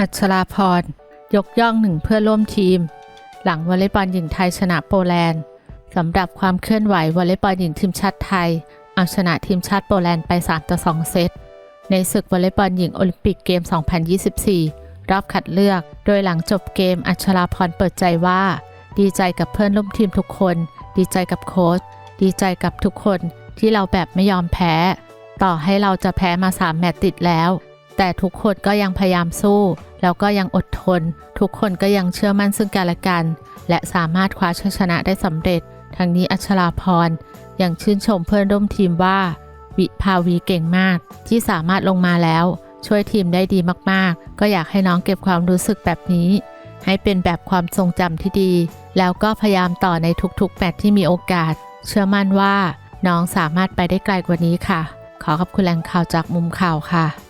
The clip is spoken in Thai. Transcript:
อัชราพร ยกย่องหนึ่งเพื่อร่วมทีม หลังวอลเลย์บอลหญิงไทยชนะโปแลนด์สำหรับความเคลื่อนไหววอลเลย์บอลหญิงทีมชาติไทย เอาชนะทีมชาติโปแลนด์ไป 3 ต่อ 2 เซต ในศึกวอลเลย์บอลหญิงโอลิมปิกเกม 2024 รอบคัดเลือก โดยหลังจบเกมอัชราพรเปิดใจว่า ดีใจกับเพื่อนร่วมทีมทุกคน ดีใจกับโค้ชดีใจกับทุกคนที่เราแบบไม่ยอมแพ้ ต่อให้เราจะแพ้มา3แมตติดแล้ว แต่ทุกคนก็ยังพยายามสู้ แล้วก็ยังอดทน ทุกคนก็ยังเชื่อมั่นซึ่งกันและกัน และสามารถคว้าชัยชนะได้สำเร็จ ทั้งนี้อัชราพรยังชื่นชมเพื่อนร่วมทีมว่า วิภาวีเก่งมาก ที่สามารถลงมาแล้ว ช่วยทีมได้ดีมากๆ ก็อยากให้น้องเก็บความรู้สึกแบบนี้ ให้เป็นแบบความทรงจำที่ดี แล้วก็พยายามต่อในทุกๆแมตช์ที่มีโอกาส เชื่อมั่นว่า น้องสามารถไปได้ไกลกว่านี้ค่ะ ขอขอบคุณแหล่งข่าวจากมุมข่าวค่ะ